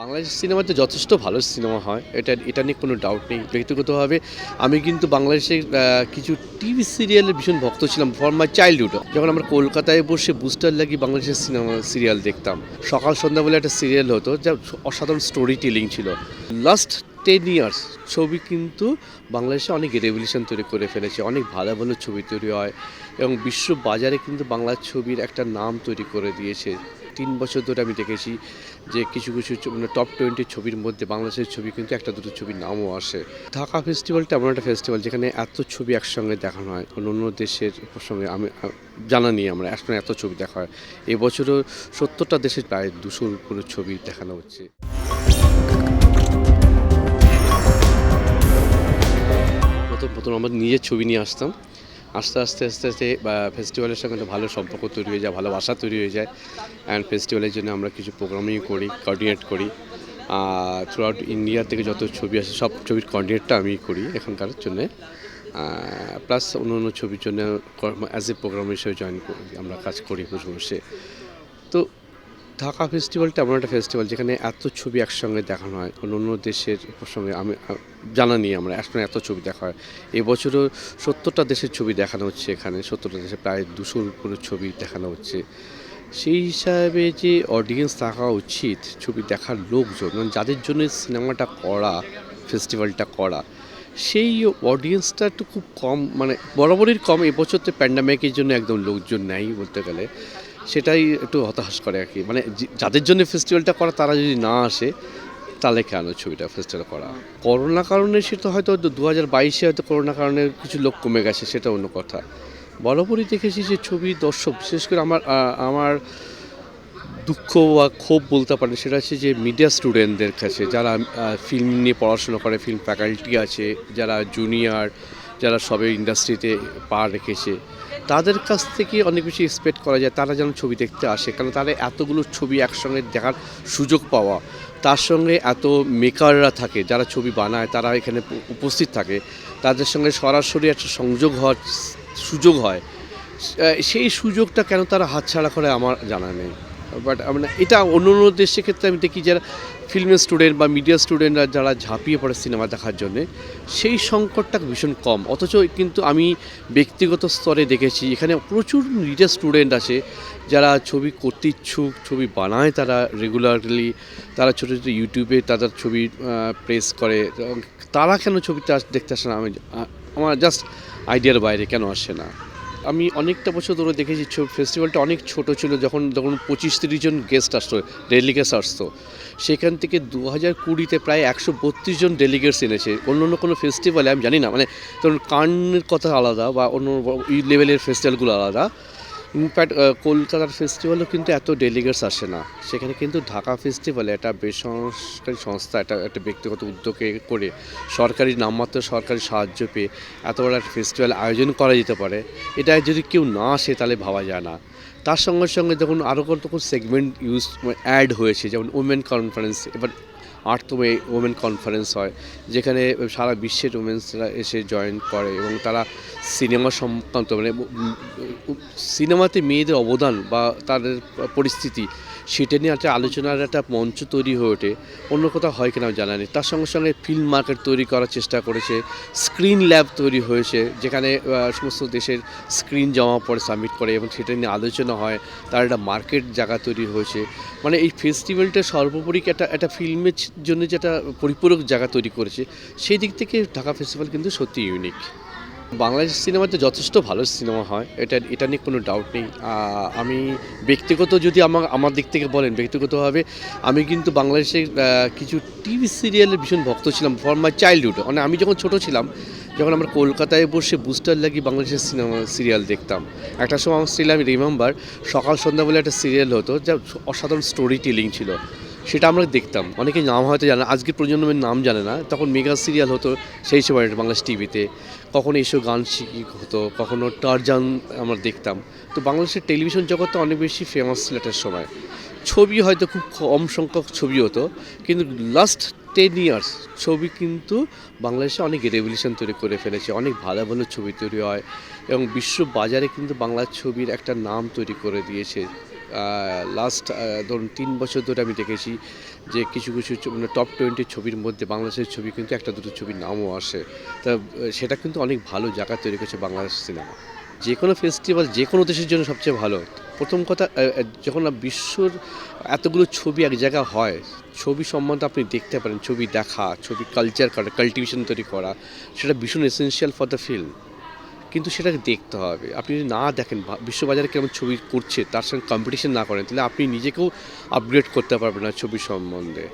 বাংলাদেশ সিনেমাতে যথেষ্ট ভালো সিনেমা হয়, এটা এটা নিয়ে কোনো ডাউট নেই। ব্যক্তিগতভাবে আমি কিন্তু বাংলাদেশের কিছু টিভি সিরিয়ালের ভীষণ ভক্ত ছিলাম ফর মাই চাইল্ডহুড যখন আমরা কলকাতায় বসে বুস্টার লাগি বাংলাদেশের সিনেমা, সিরিয়াল দেখতাম। সকাল, সন্ধ্যা বলে একটা সিরিয়াল হতো, যা অসাধারণ স্টোরি টেলিং ছিল। লাস্ট টেন ইয়ার্স ছবি কিন্তু বাংলাদেশে অনেক রেভলিউশন তৈরি করে ফেলেছে, অনেক ভালো ভালো ছবি তৈরি হয় এবং বিশ্ব বাজারে কিন্তু বাংলা ছবির একটা নাম তৈরি করে দিয়েছে। তিন বছর ধরে আমি দেখেছি যে কিছু কিছু মানে টপ টোয়েন্টি ছবির মধ্যে বাংলাদেশের ছবি কিন্তু একটা দুটো ছবির নামও আসে। ঢাকা ফেস্টিভ্যালটা এমন একটা ফেস্টিভ্যাল যেখানে এত ছবি একসঙ্গে দেখানো হয়, অন্য অন্য দেশের সঙ্গে আমি জানা নেই আমরা, একসঙ্গে এত ছবি দেখা হয়। এবছরও সত্তরটা দেশের প্রায় দুশোর উপরে ছবি দেখানো হচ্ছে। প্রথম প্রথম আমরা নিজের ছবি নিয়ে আসতাম। আস্তে আস্তে আস্তে আস্তে ফেস্টিভ্যালের সঙ্গে একটা ভালো সম্পর্ক তৈরি হয়ে যায় ভালোবাসা তৈরি হয়ে যায়। অ্যান্ড ফেস্টিভ্যালের জন্য আমরা কিছু প্রোগ্রামিং করি কোঅর্ডিনেট করি। থ্রু আউট ইন্ডিয়া থেকে যত ছবি আসে, সব ছবির কোঅর্ডিনেটটা আমি করি এখানকার জন্যে। প্লাস অন্য অন্য ছবির জন্য অ্যাজ এ প্রোগ্রাম হিসেবে জয়েন করি, আমরা কাজ করি বসে বসে তো ঢাকা ফেস্টিভ্যালটা এমন একটা ফেস্টিভ্যাল যেখানে এত ছবি একসঙ্গে দেখানো হয়। অন্য অন্য দেশের সঙ্গে আমি জানা নেই আমরা, একসঙ্গে এত ছবি দেখা হয়। এবছরও সত্তরটা দেশের ছবি দেখানো হচ্ছে এখানে, সত্তরটা দেশে প্রায় দুশোর উপরে ছবি দেখানো হচ্ছে। সেই হিসাবে যে অডিয়েন্স থাকা উচিত, ছবি দেখার লোকজন মানে যাদের জন্য সিনেমাটা করা ফেস্টিভ্যালটা করা, সেই অডিয়েন্সটা একটু খুব কম মানে বরাবরই কম। এবছর তো প্যান্ডামিকের জন্য একদম লোকজন নেই বলতে গেলে। সেটাই একটু হতাশ করে আর কি। মানে যাদের জন্য ফেস্টিভ্যালটা করা, তারা যদি না আসে, তাহলে কেন ছবিটা ফেস্টিভ্যাল করা? করোনা কারণে সেটা হয়তো দু হাজার বাইশে হয়তো করোনা কারণে কিছু লোক কমে গেছে, সেটা অন্য কথা। বরাবরই দেখেছি যে ছবি দর্শক, বিশেষ করে আমার আমার দুঃখ বা ক্ষোভ বলতে পারেন, সেটা হচ্ছে যে মিডিয়া স্টুডেন্টদের কাছে, যারা ফিল্ম নিয়ে পড়াশোনা করে ফিল্ম ফ্যাকাল্টি আছে, যারা জুনিয়র যারা সবে ইন্ডাস্ট্রিতে পা রেখেছে তাদের কাছ থেকে অনেক বেশি এক্সপেক্ট করা যায় তারা যেন ছবি দেখতে আসে। কারণ তারা এতগুলো ছবি একসঙ্গে দেখার সুযোগ পাওয়া। তার সঙ্গে এত মেকাররা থাকে, যারা ছবি বানায়, তারা এখানে উপস্থিত থাকে। তাদের সঙ্গে সরাসরি একটা সংযোগ হওয়ার সুযোগ হয়। সেই সুযোগটা কেন তারা হাতছাড়া করে আমার জানা নেই। বাট মানে এটা অন্য অন্য দেশের ক্ষেত্রে আমি দেখি যারা ফিল্মের স্টুডেন্ট বা মিডিয়া স্টুডেন্টরা যারা ঝাঁপিয়ে পড়ে সিনেমা দেখার জন্যে, সেই সংকটটা ভীষণ কম। অথচ কিন্তু আমি ব্যক্তিগত স্তরে দেখেছি, এখানে প্রচুর মিডিয়া স্টুডেন্ট আছে যারা ছবি করতে ইচ্ছুক, ছবি বানায় তারা রেগুলারলি তারা ছোটো ছোটো ইউটিউবে তাদের ছবি প্রেস করে। তারা কেন ছবিটা দেখতে আসে না? আমি আমার জাস্ট আইডিয়ার বাইরে কেন আসে না? আমি অনেকটা বছর ধরে দেখেছি ফেস্টিভ্যালটা অনেক ছোট ছিল, যখন যখন পঁচিশ তিরিশ জন গেস্ট আসতো ডেলিগেটস আসতো। সেখান থেকে দু হাজার কুড়িতে প্রায় একশো বত্রিশ জন ডেলিগেটস এনেছে। অন্য অন্য কোনো ফেস্টিভ্যালে আমি জানি না মানে ধরুন কানের কথা আলাদা বা অন্য এই লেভেলের ফেস্টিভ্যালগুলো আলাদা। ইনফ্যাক্ট কলকাতার ফেস্টিভ্যালও কিন্তু এত ডেলিগেটস আসে না। সেখানে কিন্তু ঢাকা ফেস্টিভ্যালে একটা বেসরকারি সংস্থা, একটা একটা ব্যক্তিগত উদ্যোগে করে সরকারি নামমাত্র সরকারি সাহায্য পেয়ে এত বড় একটা ফেস্টিভ্যাল আয়োজন করা যেতে পারে। এটা যদি কেউ না আসে, তাহলে ভাবা যায় না। তার সঙ্গে সঙ্গে যখন আরও কত সেগমেন্ট ইউজ অ্যাড হয়েছে, যেমন ওমেন কনফারেন্স এবার আটতম ওমেন কনফারেন্স হয়, যেখানে সারা বিশ্বের ওমেন্সরা এসে জয়েন করে এবং তারা সিনেমা সংক্রান্ত মানে সিনেমাতে মেয়েদের অবদান বা তাদের পরিস্থিতি সেটা নিয়ে একটা আলোচনার একটা মঞ্চ তৈরি হয়ে ওঠে। অন্য কোথাও হয় কিনা জানা নেই। তার সঙ্গে সঙ্গে ফিল্ম মার্কেট তৈরি করার চেষ্টা করেছে। স্ক্রিন ল্যাব তৈরি হয়েছে, যেখানে সমস্ত দেশের স্ক্রিন জমা পড়ে সাবমিট করে এবং সেটা নিয়ে আলোচনা হয়। তার একটা মার্কেট জায়গা তৈরি হয়েছে। মানে এই ফেস্টিভ্যালটা সর্বোপরি একটা একটা ফিল্মের জন্য যেটা পরিপূরক জায়গা তৈরি করেছে, সেই দিক থেকে ঢাকা ফেস্টিভ্যাল কিন্তু সত্যি ইউনিক বাংলাদেশ সিনেমাতে যথেষ্ট ভালো সিনেমা হয়, এটা এটা নিয়ে কোনো ডাউট নেই। আমি ব্যক্তিগত যদি আমার আমার দিক থেকে বলেন, ব্যক্তিগতভাবে আমি কিন্তু বাংলাদেশের কিছু টিভি সিরিয়ালের ভীষণ ভক্ত ছিলাম ফর মাই চাইল্ডহুড মানে আমি যখন ছোট ছিলাম, যখন আমরা কলকাতায় বসে বুস্টার লাগি বাংলাদেশের সিনেমা সিরিয়াল দেখতাম। একটা সময় আমার স্টিল আমি রিমেম্বার সকাল সন্ধ্যা বলে একটা সিরিয়াল হতো, যা অসাধারণ স্টোরি টেলিং ছিল। সেটা আমরা দেখতাম। অনেকে নাম হয়তো জানে আজকের প্রজন্মের নাম জানে না। তখন মেগা সিরিয়াল হতো, সেই সময় বাংলাদেশ টিভিতে। কখনো এসব গান শিখি হতো, কখনো টারজান আমরা দেখতাম। তো বাংলাদেশের টেলিভিশন জগৎটা অনেক বেশি ফেমাস ছিল এটার সময়। ছবি হয়তো খুব কম সংখ্যক ছবি হতো, কিন্তু লাস্ট টেন ইয়ার্স ছবি কিন্তু বাংলাদেশে অনেক রেভলিউশন তৈরি করে ফেলেছে, অনেক ভালো ভালো ছবি তৈরি হয় এবং বিশ্ব বাজারে কিন্তু বাংলা ছবির একটা নাম তৈরি করে দিয়েছে। লাস্ট ধরুন তিন বছর ধরে আমি দেখেছি যে কিছু কিছু মানে টপ টোয়েন্টি ছবির মধ্যে বাংলাদেশের ছবি কিন্তু একটা দুটো ছবির নামও আসে। তা সেটা কিন্তু অনেক ভালো জায়গা তৈরি করেছে বাংলাদেশ সিনেমা যে কোনো ফেস্টিভ্যাল যে কোনো দেশের জন্য সবচেয়ে ভালো। প্রথম কথা যখন বিশ্বর এতগুলো ছবি এক জায়গায় হয়, ছবি সম্বন্ধে আপনি দেখতে পারেন, ছবি দেখা, ছবি কালচার করা কাল্টিভেশন তৈরি করা, সেটা ভীষণ এসেনশিয়াল ফর দ্য ফিল্ম কিন্তু সেটাকে দেখতে হবে। আপনি যদি না দেখেন বিশ্ববাজারে কেমন ছবি করছে, তার সঙ্গে কম্পিটিশন না করেন, তাহলে আপনি নিজেকেও আপগ্রেড করতে পারবেন না ছবি সম্বন্ধে।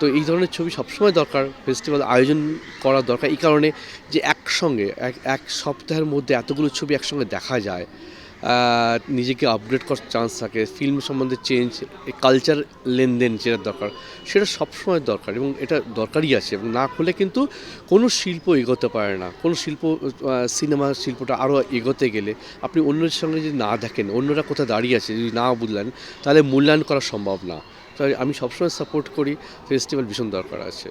তো এই ধরনের ছবি সবসময় দরকার ফেস্টিভ্যাল আয়োজন করা দরকার। এই কারণে যে একসঙ্গে, এক এক সপ্তাহের মধ্যে এতগুলো ছবি একসঙ্গে দেখা যায় নিজেকে আপগ্রেড করার চান্স থাকে ফিল্ম সম্বন্ধে চেঞ্জ কালচার লেনদেন যেটা দরকার, সেটা সবসময় দরকার এবং এটা দরকারই আছে এবং না হলে কিন্তু কোনো শিল্প এগোতে পারে না। কোনো শিল্প সিনেমা শিল্পটা আরও এগোতে গেলে আপনি অন্যের সঙ্গে যদি না দেখেন, অন্যরা কোথায় দাঁড়িয়ে আছে যদি না বুঝলেন, তাহলে মূল্যায়ন করা সম্ভব না। তাই আমি সবসময় সাপোর্ট করি ফেস্টিভ্যাল ভীষণ দরকার আছে।